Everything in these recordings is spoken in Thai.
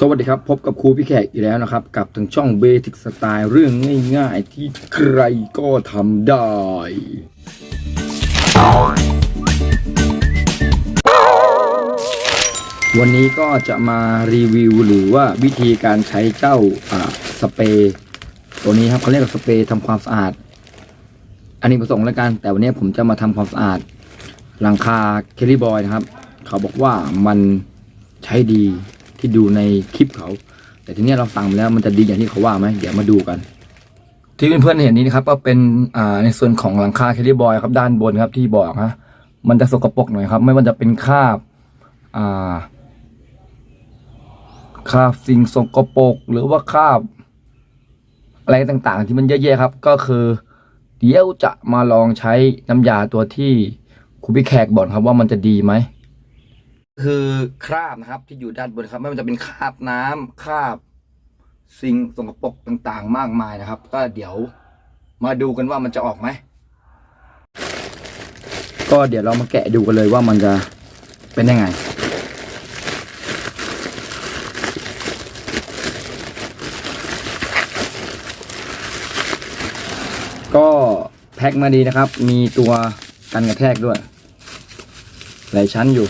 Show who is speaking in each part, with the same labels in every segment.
Speaker 1: สวัสดีครับ พบกับครูพี่แขกอีกแล้วนะครับ กับทางช่องเบสิกสไตล์เรื่องง่ายๆ ที่ใครก็ทำได้ วันนี้ก็จะมารีวิวหรือว่าวิธีการใช้เจ้าสเปรย์ตัวนี้ครับเขาเรียกว่าสเปรย์ทำความสะอาด อันนี้ประสงค์แล้วกัน แต่วันนี้ผมจะมาทำความสะอาดหลังคาเคลลี่บอยนะครับ เขาบอกว่ามันใช้ดี ที่ดูในคลิปเขา แต่ทีนี้เราสั่งแล้วมันจะดีอย่างที่เขาว่าไหมเดี๋ยวมาดูกัน ที่เพื่อนๆเห็นนี้นะครับ ก็เป็นอ่าในส่วนของหลังคาเคลลี่บอยครับด้านบนครับที่บอกฮะมันจะสกปรกหน่อยครับ ไม่ว่าจะเป็นคราบอ่าคราบสิ่งสกปรกหรือว่าคราบอะไรต่างๆ ที่มันแย่ๆครับ ก็คือ เดี๋ยวจะมาลองใช้น้ำยาตัวที่ครูพี่แขกบอกครับว่ามันจะดีไหม คือคราบนะครับ ที่อยู่ด้านบนครับ ไม่ว่าจะเป็นคราบน้ำคราบ สิ่งสกปรกต่างๆ มากมายนะครับ ก็เดี๋ยวมาดูกันว่ามันจะออกไหมก็เดี๋ยวเรามาแกะดูกันเลยว่ามันจะเป็นยังไง ก็แพ็คมาดีนะครับ มีตัวกันกระแทกด้วย หลายชั้นอยู่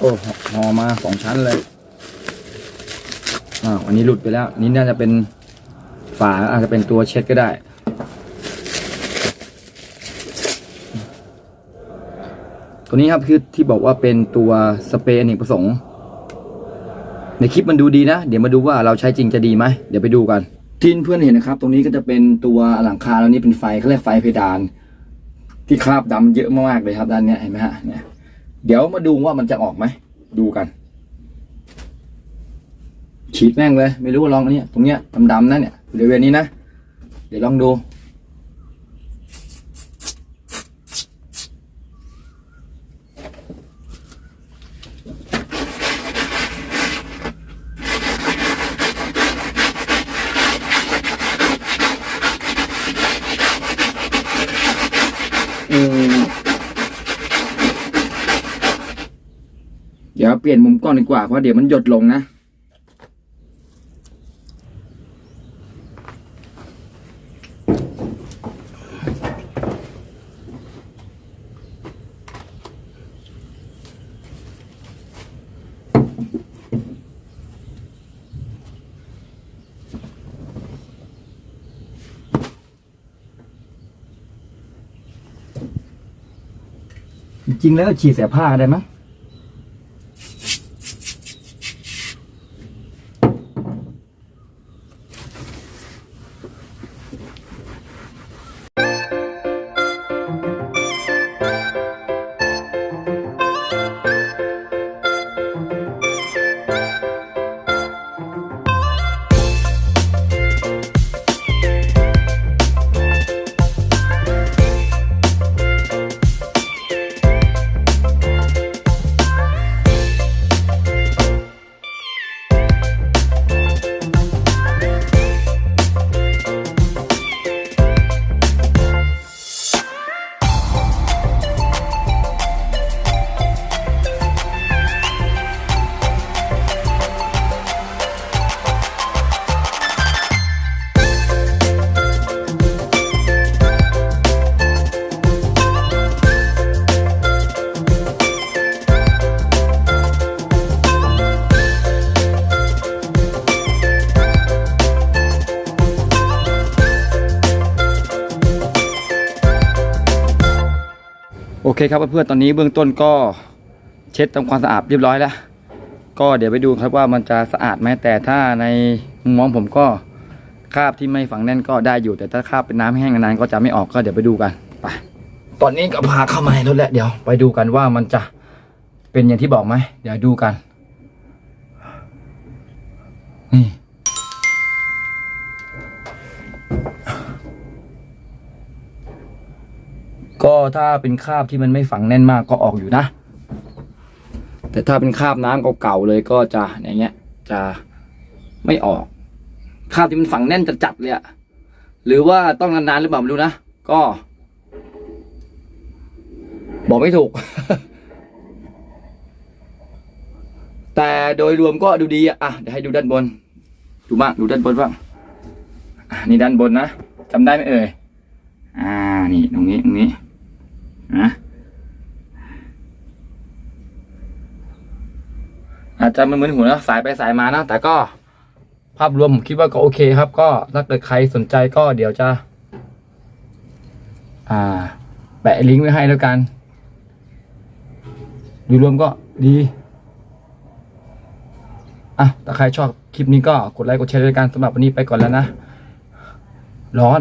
Speaker 1: โอ้ห่อมาสองชั้นเลยอ้าวอันนี้หลุดไปแล้ว นี่น่าจะเป็นฝาอาจจะเป็นตัวเช็ดก็ได้ ตัวนี้ครับคือที่บอกว่าเป็นตัวสเปรย์อเนกประสงค์ ในคลิปมันดูดีนะ เดี๋ยวมาดูว่าเราใช้จริงจะดีไหม เดี๋ยวไปดูกันที่เพื่อนเห็นนะครับ ตรงนี้ก็จะเป็นตัวหลังคาแล้วนี่เป็นไฟเขาเรียกไฟเพดาน ที่คราบดำเยอะมากๆเลยครับด้านนี้เห็นไหมฮะเนี่ย เดี๋ยวมาดูว่ามันจะออกไหม ดูกัน ฉีดแม่งเลย ไม่รู้ลองอันเนี้ยตรงเนี้ยดำๆนะเนี่ยบริเวณนี้นะ เดี๋ยวลองดู เปลี่ยนมุมกล้องดีกว่า เพราะเดี๋ยวมันหยดลงนะ จริงๆแล้วฉีดเสียผ้าได้มั้งโเคครับเพื่อนๆตอนนี้เบื้องต้นก็เช็ดทำความสะอาดเรียบร้อยแล้ว ก็เดี๋ยวไปดูครับว่ามันจะสะอาดไหมแต่ถ้าในมุมมองผมก็คราบที่ไม่ฝังแน่นก็ได้อยู่ แต่ถ้าคราบเป็นน้ำแห้งนานๆก็จะไม่ออกก็เดี๋ยวไปดูกันไปตอนนี้ก็พาเข้ามาในรถแล้วเดี๋ยวไปดูกันว่ามันจะเป็นอย่างที่บอกไหมเดี๋ยวดูกันนี่ ก็ถ้าเป็นคราบที่มันไม่ฝังแน่นมากก็ออกอยู่นะ แต่ถ้าเป็นคราบน้ำเก่าๆเลยก็จะอย่างเงี้ย จะไม่ออกคราบที่มันฝังแน่นจัดๆเลยอะหรือว่าต้องนานๆหรือเปล่าไม่รู้นะก็ บอกไม่ถูก แต่โดยรวมก็ดูดีอะอะเดี๋ยวให้ดูด้านบน ดูบ้างดูด้านบนบ้างนี่ด้านบนนะจำได้ไหมเอ่ยอ่านี่ตรงนี้ตรงนี้ นะอาจจะมันมึนหัวนะสายไปสายมานะ แต่ก็ภาพรวมผมคิดว่าก็โอเคครับ ก็ถ้าเกิดใครสนใจก็เดี๋ยวจะ อ่า แปะลิงก์ไว้ให้แล้วกันดูรวมก็ดีอะถ้าใครชอบคลิปนี้ก็กดไลค์กดแชร์ด้วยกันสำหรับวันนี้ไปก่อนแล้วนะ ร้อน